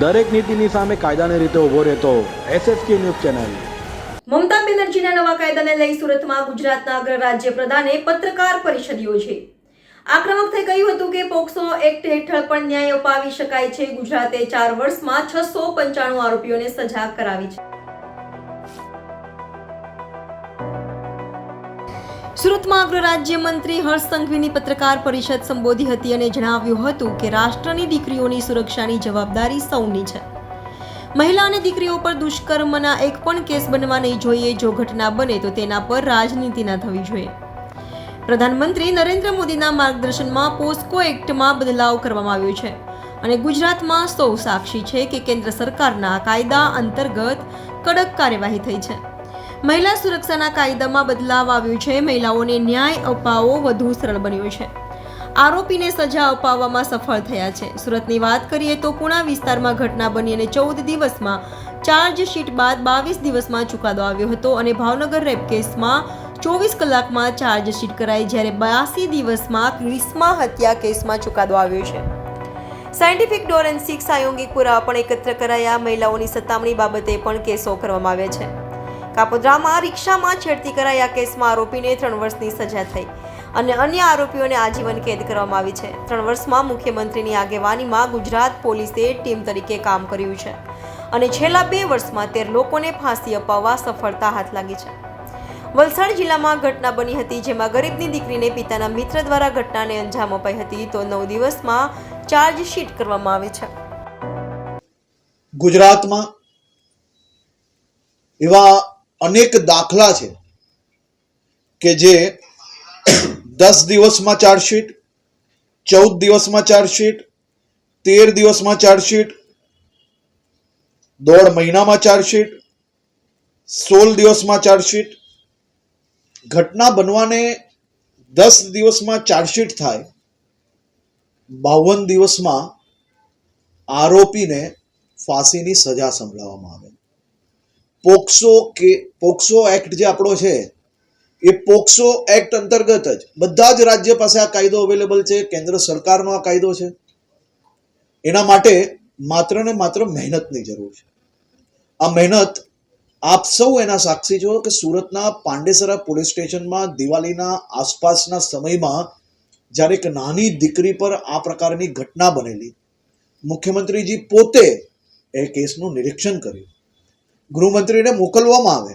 દરેક નીતિની સામે કાયદાની રીતે ઊભો રહેતો એસએસકે ન્યૂઝ ચેનલ. મમતા બેનર્જીના નવા કાયદાને લઈ સુરતમાં ગુજરાતના અગ્ર રાજ્ય પ્રધાને પત્રકાર પરિષદ યોજી આક્રમક થઈ કહ્યું હતું કે પોક્સો એક્ટ હેઠળ પણ ન્યાય અપાવી શકાય છે. ગુજરાતે ચાર વર્ષમાં છસો પંચાણું આરોપીઓને સજા કરાવી છે. સુરતમાં અગ્ર રાજ્યમંત્રી હર્ષ સંઘવીની પત્રકાર પરિષદ સંબોધી હતી અને જણાવ્યું હતું કે રાષ્ટ્રની દીકરીઓની સુરક્ષાની જવાબદારી સૌની છે. મહિલા અને દીકરીઓ પર દુષ્કર્મના એક પણ કેસ બનવા નહીં જોઈએ, જો ઘટના બને તો તેના પર રાજનીતિ ના થવી જોઈએ. પ્રધાનમંત્રી નરેન્દ્ર મોદીના માર્ગદર્શનમાં પોસ્કો એક્ટમાં બદલાવ કરવામાં આવ્યો છે અને ગુજરાતમાં સૌ સાક્ષી છે કે કેન્દ્ર સરકારના કાયદા અંતર્ગત કડક કાર્યવાહી થઈ છે. મહિલા સુરક્ષાના કાયદામાં બદલાવ આવ્યો છે. મહિલાઓને ન્યાય અપાવવો વધુ સરળ બન્યો છે. આરોપીને સજા અપાવવામાં સફળ થયા છે. સુરતની વાત કરીએ તો પુણા વિસ્તારમાં ઘટના બની અને ચૌદ દિવસમાં ચાર્જશીટ બાદ બાવીસ દિવસમાં ચુકાદો આવ્યો હતો અને ભાવનગર રેપ કેસમાં ચોવીસ કલાકમાં ચાર્જશીટ કરાઈ, જ્યારે બ્યાસી દિવસમાં ક્રિસ્મા હત્યા કેસમાં ચુકાદો આવ્યો છે. સાયન્ટિફિક ડોરેન્સિક પ્રાયોગિક પુરાવા પણ એકત્ર કરાયા. મહિલાઓની સતામણી બાબતે પણ કેસો કરવામાં આવ્યા છે. કાપોદ્રામાં રિક્ષામાં છેડતી કરાયા કેસમાં આરોપીને ત્રણ વર્ષની સજા થઈ. અને અન્ય આરોપીઓને આજીવન કેદ કરવામાં આવી છે. ત્રણ વર્ષમાં મુખ્યમંત્રીની આગેવાનીમાં ગુજરાત પોલીસે ટીમ તરીકે કામ કર્યું છે. અને છેલ્લા બે વર્ષમાં તેર લોકોને ફાંસી અપાવવા સફળતા હાથ લાગી છે. વલસાડ જિલ્લામાં ઘટના બની હતી જેમાં ગરીબની દીકરીને પિતાના મિત્ર દ્વારા ઘટનાને અંજામ અપાઈ હતી તો નવ દિવસમાં ચાર્જશીટ કરવામાં આવી છે. ગુજરાતમાં એવા અનેક દાખલા છે કે જે દસ દિવસમાં ચાર્જશીટ, ચૌદ દિવસમાં ચાર્જશીટ, તેર દિવસમાં ચાર્જશીટ, દોઢ મહિનામાં ચાર્જશીટ, સોળ દિવસમાં ચાર્જશીટ. ઘટના બનવાને દસ દિવસમાં ચાર્જશીટ થાય, બાવન દિવસમાં આરોપીને ફાંસીની સજા સંભળાવવામાં આવે. પોક્સો કે પોક્સો એક્ટ જે આપણો છે, એ પોક્સો એક્ટ અંતર્ગત જ બધા જ રાજ્ય પાસે આ કાયદો અવેલેબલ છે, કેન્દ્ર સરકારનો આ કાયદો છે. એના માટે માત્ર ને માત્ર મહેનતની જરૂર છે. આ મહેનત આપ સૌ એના સાક્ષી છો કે સુરતના પાંડેસરા પોલીસ સ્ટેશનમાં, દિવાળીના આસપાસના સમયમાં જ્યારે એક નાની દીકરી પર આ પ્રકારની ઘટના બનેલી, મુખ્યમંત્રીજી પોતે એ કેસનું નિરીક્ષણ કર્યું. ગૃહમંત્રીને મોકલવામાં આવે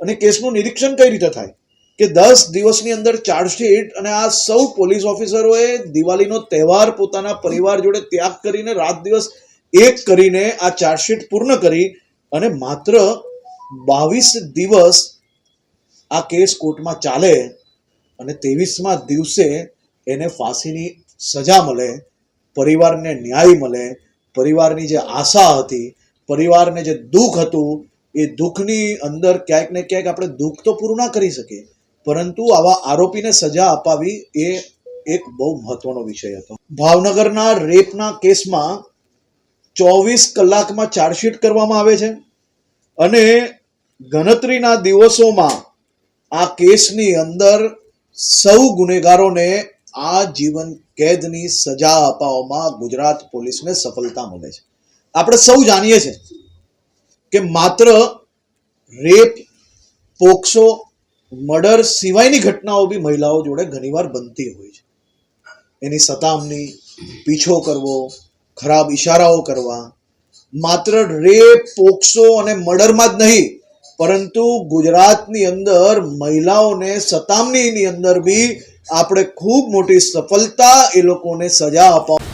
અને કેસનું નિરીક્ષણ કઈ રીતે થાય? કે દસ દિવસની અંદર ચાર્જશીટ અને આ સૌ પોલીસ ઓફિસરોએ દિવાળીનો તહેવાર પોતાના પરિવાર જોડે ત્યાગ કરીને રાત દિવસ એક કરીને આ ચાર્જશીટ પૂર્ણ કરી અને માત્ર બાવીસ દિવસ આ કેસ કોર્ટમાં ચાલે અને ત્રેવીસમાં દિવસે એને ફાંસીની સજા મળે, પરિવારને ન્યાય મળે, પરિવારની જે આશા હતી પરિવારને જે દુઃખ હતું, એ દુઃખની અંદર ક્યાંક ને ક્યાંક આપણે દુઃખ તો પૂરું ના કરી શકીએ. પરંતુ આવા આરોપીને સજા અપાવી એ એક બહુ મહત્વનો વિષય હતો. ભાવનગરના રેપના કેસમાં ચોવીસ કલાકમાં ચાર્જશીટ કરવામાં આવે છે અને ગણતરીના દિવસોમાં આ કેસની અંદર સૌ ગુનેગારોને આ જીવન કેદની સજા અપાવવામાં ગુજરાત પોલીસને સફળતા મળે છે. આપણે સૌ જાણીએ છીએ કે માત્ર રેપ, પોક્સો, મર્ડર સિવાયની ઘટનાઓ બી મહિલાઓ જોડે ઘણીવાર બનતી હોય છે. એની સતામણી, પીછો કરવો, ખરાબ ઈશારાઓ કરવા, માત્ર રેપ, પોક્સો અને મર્ડરમાં જ નહીં, પરંતુ ગુજરાતની અંદર મહિલાઓને સતામણીની અંદર બી આપણે ખૂબ મોટી સફળતા એ લોકોને સજા અપાવ